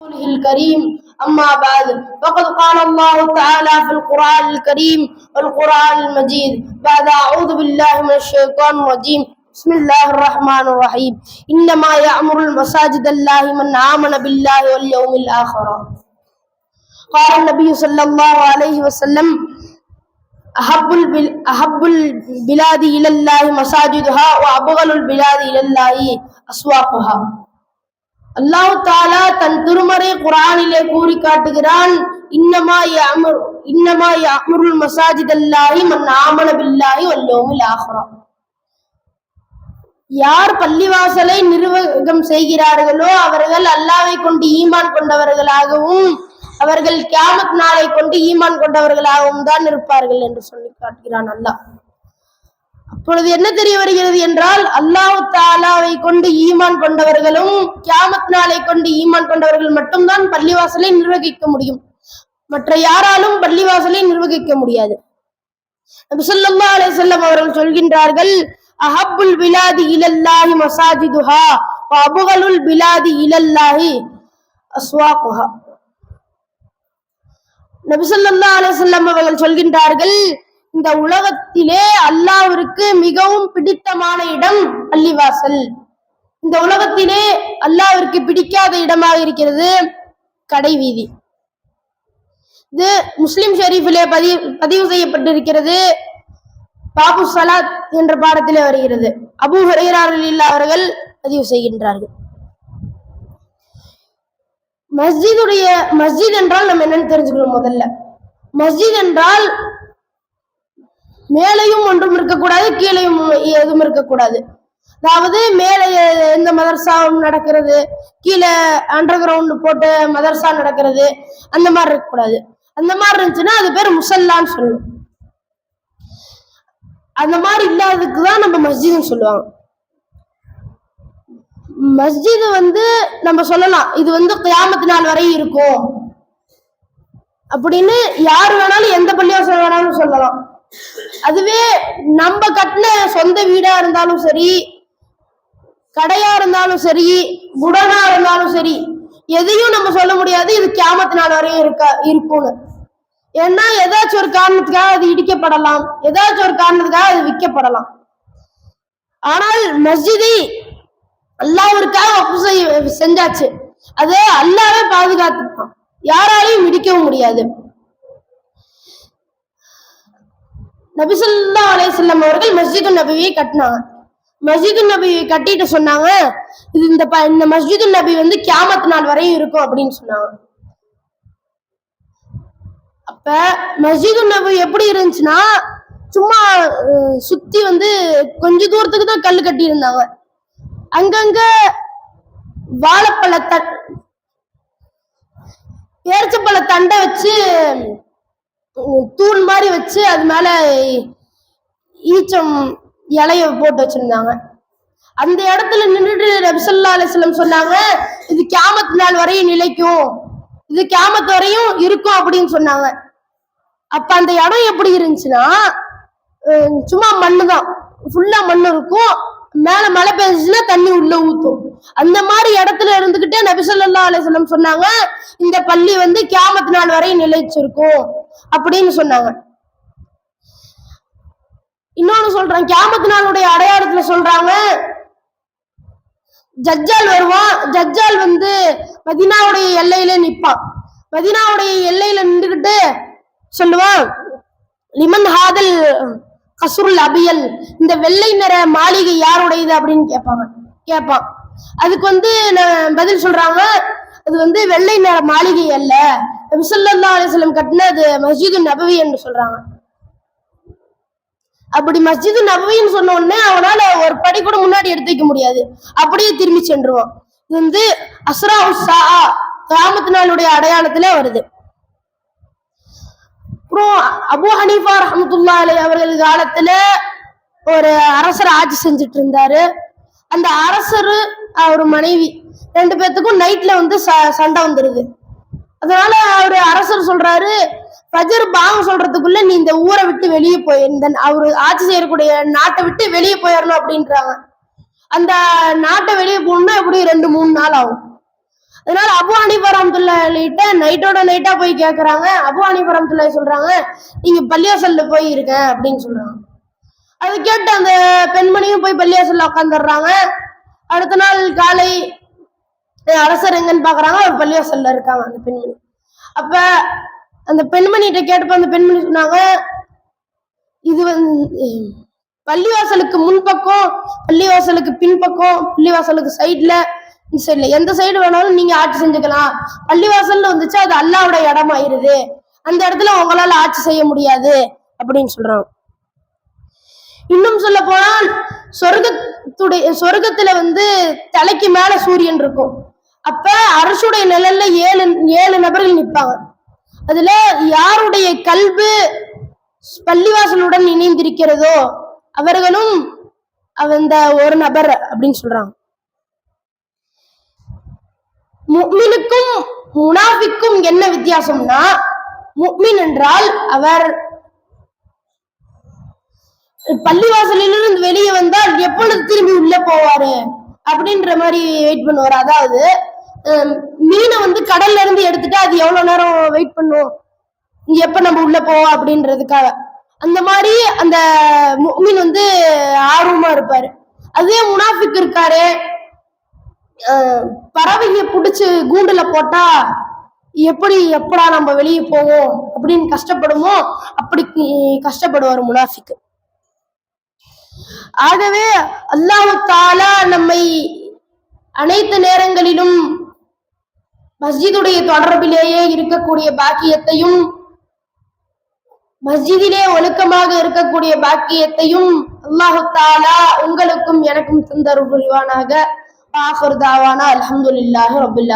رسوله الكريم. أما بعد فقد قال الله تعالى في القرآن الكريم والقرآن المجيد. بعد أعوذ بالله من الشيطان الرجيم. بسم الله الرحمن الرحيم. إنما يأمر المساجد الله من آمن بالله واليوم الآخر. قال النبي صلى الله عليه وسلم أحب البل... أحب البلاد إلى الله مساجدها وأبغل البلاد إلى الله أسواقها. அல்லாஹ் தாலா தன் திருமறை குரானிலே கூறி காட்டுகிறான் இன்னமா அமர் இன்னமா அமருள் மசாஜித் அல்லாஹி மன் ஆமன பில்லாஹி வல்லோமில் ஆஹ்ரா. யார் பள்ளிவாசலை நிர்வாகம் செய்கிறார்களோ அவர்கள் அல்லாவை கொண்டு ஈமான் கொண்டவர்களாகவும் அவர்கள் கியாமத் நாளை கொண்டு ஈமான் கொண்டவர்களாகவும் தான் இருப்பார்கள் என்று சொல்லி காட்டுகிறான் அல்லாஹ். அப்பொழுது என்ன தெரிய வருகிறது என்றால் அல்லாஹு தாலாவை கொண்டு ஈமான் கொண்டவர்களும் கியாமத் நாளை கொண்டு ஈமான் கொண்டவர்கள் மட்டும்தான் பள்ளிவாசலை நிர்வகிக்க முடியும். மற்ற யாராலும் பள்ளிவாசலை நிர்வகிக்க முடியாது. நபி அலே செல்லம் அவர்கள் சொல்கின்றார்கள் அஹப்புல் பிலாதி இலல்லாஹி மசாஜிதுஹா துஹா அபுகலுல் பிலாதி இலல்லாஹி அஸ்வாகுஹா. நபி ஸல்லல்லாஹு அலைஹி அவர்கள் சொல்கின்றார்கள் இந்த உலகத்திலே அல்லாவிற்கு மிகவும் பிடித்தமான இடம் பள்ளிவாசல். இந்த உலகத்திலே அல்லாவிற்கு பிடிக்காத இடமாக இருக்கிறது கடை வீதி. இது முஸ்லிம் ஷெரீஃபிலே பதிவு பதிவு செய்யப்பட்டிருக்கிறது. பாபு சலாத் என்ற பாடத்திலே வருகிறது. அபு ஹுரைரா அவர்கள் பதிவு செய்கின்றார்கள். மஸ்ஜிதுடைய மஸ்ஜித் என்றால் நம்ம என்னன்னு தெரிஞ்சுக்கணும் முதல்ல. மஸ்ஜித் என்றால் மேலையும் ஒன்றும் இருக்கக்கூடாது கீழையும் எதுவும் இருக்கக்கூடாது. அதாவது மேலே எந்த மதர்சாவும் நடக்கிறது கீழே அண்டர் கிரவுண்ட் போட்டு மதர்சா நடக்கிறது அந்த மாதிரி இருக்கக்கூடாது. அந்த மாதிரி இருந்துச்சுன்னா அது பேர் முசல்லான்னு சொல்லணும் அந்த மாதிரி இல்லாததுக்கு தான் நம்ம மஸ்ஜித்னு சொல்லுவாங்க. மஸ்ஜித் வந்து நம்ம சொல்லலாம் இது வந்து கியாமத்து நாள் வரை இருக்கும். அப்படின்னு யார் வேணாலும் எந்த பள்ளிவாசல் வேணாலும் சொல்லலாம். அதுவே நம்ம கட்டின சொந்த வீடா இருந்தாலும் சரி கடையா இருந்தாலும் சரி குடனா இருந்தாலும் சரி எதையும் நம்ம சொல்ல முடியாது. இது கேமத்து நாள் வரையும் இருக்க இருக்கும்னு. ஏன்னா ஏதாச்சும் ஒரு காரணத்துக்காக அது இடிக்கப்படலாம். ஏதாச்சும் ஒரு காரணத்துக்காக அது விற்கப்படலாம் ஆனால் மஸ்ஜிதை அல்லாவிற்காக ஒப்பு செய்ய செஞ்சாச்சு. அது அல்லாவே பாதுகாத்துப்பான். யாராலையும் இடிக்கவும் முடியாது. நபி ஸல்லல்லாஹு அவர்கள் மஸ்ஜிது நபியை கட்டினாங்க. மஸ்ஜிது நபியை கட்டிட்டு சொன்னாங்க இது இந்த ப- இந்த மஸ்ஜிது நபி வந்து கியாமத் நாள் வரையும் இருக்கும் அப்படின்னு சொன்னாங்க. அப்ப மஸ்ஜிது நபி எப்படி இருந்துச்சுன்னா சும்மா சுத்தி வந்து கொஞ்ச தூரத்துக்கு தான் கல் கட்டி இருந்தாங்க. அங்கங்க வாழைப்பழ த பேரிச்சப்பழ தண்டை வச்சு தூண் மாதிரி வச்சு அது மேல ஈச்சம் இலைய போட்டு வச்சிருந்தாங்க. அந்த இடத்துல நின்றுட்டு நபிசல்லா அலிஸ்லம் சொன்னாங்க இது கேமத்து நாள் வரையும் நிலைக்கும். இது கேமத்து வரையும் இருக்கும் அப்படின்னு சொன்னாங்க. அப்ப அந்த இடம் எப்படி இருந்துச்சுன்னா சும்மா மண்ணு தான் ஃபுல்லா மண்ணு இருக்கும். மேல மழை பெஞ்சுச்சுன்னா தண்ணி உள்ள ஊத்தும். அந்த மாதிரி இடத்துல இருந்துகிட்டே நபிசல்லா அலிஸ்லம் சொன்னாங்க இந்த பள்ளி வந்து கேமத்து நாள் வரையும் நிலைச்சிருக்கும். அப்படின்னு சொன்னாங்க. இன்னொன்னு சொல்றாங்க கேமத்து நாளுடைய அடையாளத்துல சொல்றாங்க. ஜஜ்ஜால் வருவான். ஜஜ்ஜால் வந்து மதினாவுடைய எல்லையில நிற்பான். மதினாவுடைய எல்லையில நின்றுகிட்டு சொல்லுவான் லிமன் ஹாதல் கசுருல் அபியல். இந்த வெள்ளை நிற மாளிகை யாருடையது அப்படின்னு கேட்பாங்க. கேட்பான். அதுக்கு வந்து நான் பதில் சொல்றாங்க. அது வந்து வெள்ளை நிற மாளிகை அல்ல. விசல்லா அலிஸ்லம் அலைஹி கட்டின அது மஸ்ஜிது நபவி என்று சொல்றாங்க. அப்படி மஸ்ஜிது நபவின்னு சொன்ன உடனே அவனால ஒரு படி கூட முன்னாடி எடுத்து வைக்க முடியாது. அப்படியே திரும்பி சென்றுவான். இது வந்து அஸ்ரா உஸ்ஸா கியாமத்து நாளுடைய அடையாளத்திலே வருது. அப்புறம் அபு ஹனீஃபா ரஹமத்துல்லா அலை அவர்கள் காலத்துல ஒரு அரசர் ஆட்சி செஞ்சுட்டு இருந்தாரு. அந்த அரசர் அவர் மனைவி ரெண்டு பேர்த்துக்கும் நைட்ல வந்து ச- சண்டை வந்துருது. அதனால அவரு அரசர் சொல்றாரு ஃபஜர் பாங்க சொல்றதுக்குள்ள நீ இந்த ஊரை விட்டு வெளியே போய் இந்த அவரு ஆட்சி செய்யக்கூடிய நாட்டை விட்டு வெளியே போயிடணும் அப்படின்றாங்க. அந்த நாட்டை வெளியே போகணும்னா எப்படி ரெண்டு மூணு நாள் ஆகும். அதனால அபு ஹனீஃபா நைட்டோட நைட்டா போய் கேக்குறாங்க. அபு ஹனீஃபா சொல்றாங்க நீங்க பள்ளியாசல்ல போய் இருக்க அப்படின்னு சொல்றாங்க. அது கேட்டு அந்த பெண்மணியும் போய் பள்ளியாசல்ல உட்காந்துடுறாங்க அடுத்த நாள் காலை அரசர் எங்கன்னு பாக்குறாங்க ஒரு பள்ளிவாசல்ல இருக்காங்க அந்த பெண்மணி. அப்ப அந்த பெண்மணிகிட்ட கேட்டப்ப அந்த பெண்மணி சொன்னாங்க இது வந்து பள்ளிவாசலுக்கு முன்பக்கம் பள்ளிவாசலுக்கு பின்பக்கம் பள்ளிவாசலுக்கு சைடுல சைடுல எந்த சைடு வேணாலும் நீங்க ஆட்சி செஞ்சுக்கலாம். பள்ளிவாசல்ல வந்துச்சு அது அல்லாவோட இடமாயிருது. அந்த இடத்துல உங்களால ஆட்சி செய்ய முடியாது அப்படின்னு சொல்றாங்க. இன்னும் சொல்ல போனால் சொர்க்கத்துடைய சொர்க்கத்துல வந்து தலைக்கு மேல சூரியன் இருக்கும். அப்ப அரசுடைய நிழல்ல ஏழு ஏழு நபர்கள் நிற்பாங்க. அதுல யாருடைய கல்வி பள்ளிவாசலுடன் இணைந்திருக்கிறதோ அவர்களும் அந்த ஒரு நபர் அப்படின்னு சொல்றாங்க. முக்மினுக்கும் முனாஃபிக்கும் என்ன வித்தியாசம்னா முக்மின் என்றால் அவர் பள்ளிவாசலிலிருந்து வெளியே வந்தால் எப்பொழுது திரும்பி உள்ள போவாரு? அப்படின்ற மாதிரி வெயிட் பண்ணுவார். அதாவது மீனை வந்து கடல்ல இருந்து எடுத்துட்டு அது எவ்வளவு நேரம் வெயிட் பண்ணும்? எப்ப நம்ம உள்ள போவோம் அப்படின்றதுக்காக. அந்த மாதிரி அந்த மீன் வந்து ஆர்வமா இருப்பாரு. அதே முனாஃபிக் இருக்காரு. பறவைங்க பறவையை கூண்டுல போட்டா எப்படி எப்படா நம்ம வெளியே போவோம் அப்படின்னு கஷ்டப்படுமோ அப்படி கஷ்டப்படுவார் முனாஃபிக்கு ஆகவே அல்லாஹு தாலா நம்மை அனைத்து நேரங்களிலும் மஸ்ஜிதுடைய தொடர்பிலேயே இருக்கக்கூடிய பாக்கியத்தையும் மஸ்ஜிதிலே ஒழுக்கமாக இருக்கக்கூடிய பாக்கியத்தையும் அல்லாஹு தாலா உங்களுக்கும் எனக்கும் தந்தருள் புரிவானாக ஆஹர் தாவானா அல்ஹம்துலில்லாஹி ரபில்